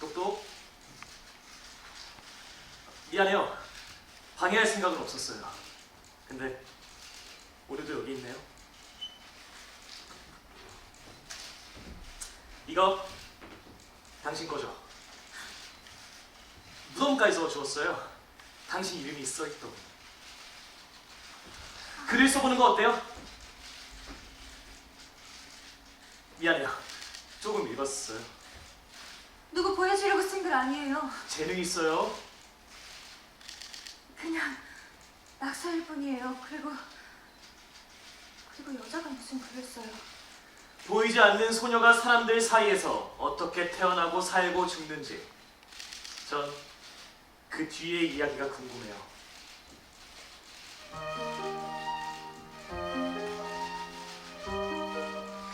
똑똑. 미안해요. 방해할 생각은 없었어요. 근데 오늘도 여기 있네요. 이거 당신 거죠? 무덤가에서 주웠어요. 당신 이름이 써있던. 글을 써보는 거 어때요? 미안해요. 조금 읽었어요. 누구 보여주려고 쓴 글 아니에요. 재능 있어요. 그냥 낙서일 뿐이에요. 그리고 그리고 여자가 무슨 글을 써요. 보이지 않는 소녀가 사람들 사이에서 어떻게 태어나고 살고 죽는지 전 그 뒤의 이야기가 궁금해요.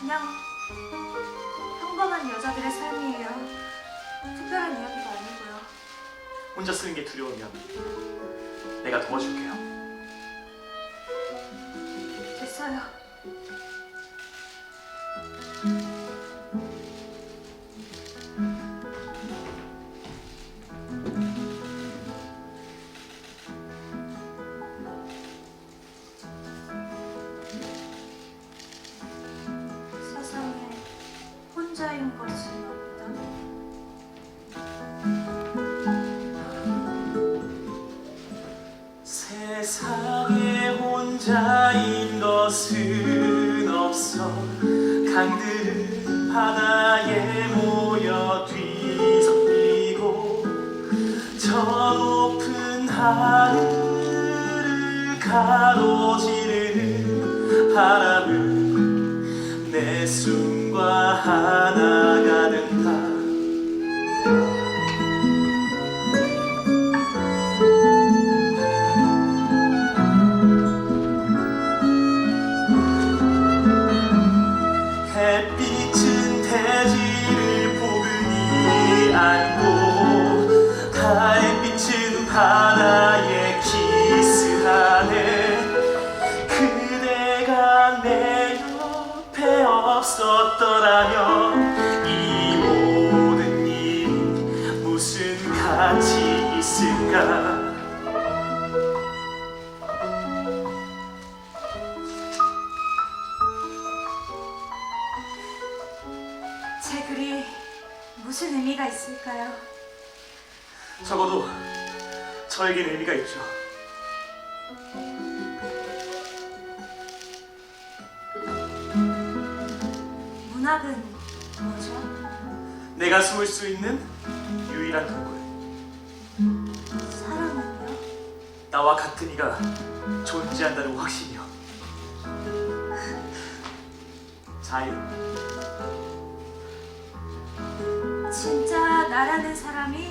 그냥 평범한 여자들의 삶이에요. 특별한 이야기가 아니고요. 혼자 쓰는 게 두려우면 내가 도와줄게요. 됐어요. 세상에 혼자인 것은 없다. 혼자인 것은 없어. 강들은 바다에 모여 뒤섞이고 저 높은 하늘을 가로지르는 바람은 내 숨과 하나가 된 햇빛은 대지를 포근히 안고 달빛은 바다에 키스하네 그대가 내 옆에 없었더라면 이 모든 일이 무슨 가치 있을까 무슨 의미가 있을까요? 적어도 저에겐 의미가 있죠 문학은 뭐죠? 내가 숨을 수 있는 유일한 동굴 사랑은요? 나와 같은 이가 존재한다는 확신이요. 자유. 진짜 나라는 사람이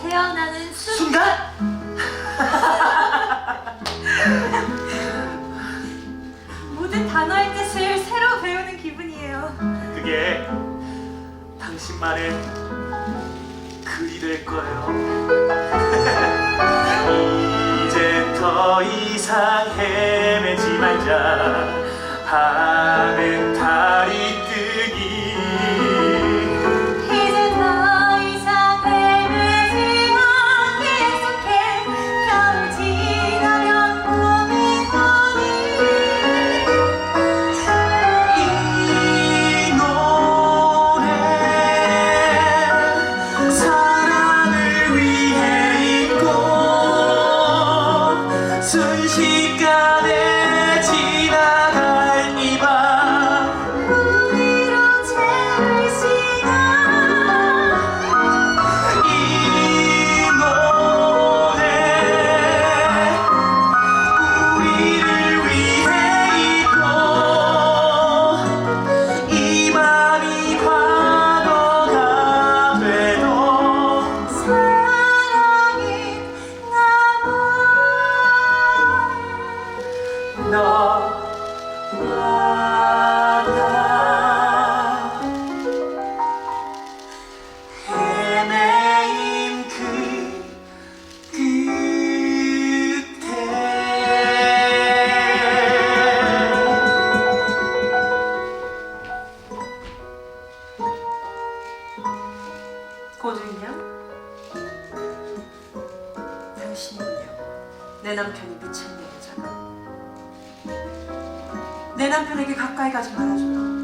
태어나는 순 순간 모든 단어의 뜻을 새로 배우는 기분이에요. 그게 당신만의 글이 될 거예요. 이제 더 이상 헤매지 말자. 밤엔 달이 남편이 미쳤네 여자가. 내 남편에게 가까이 가지 말아줘요.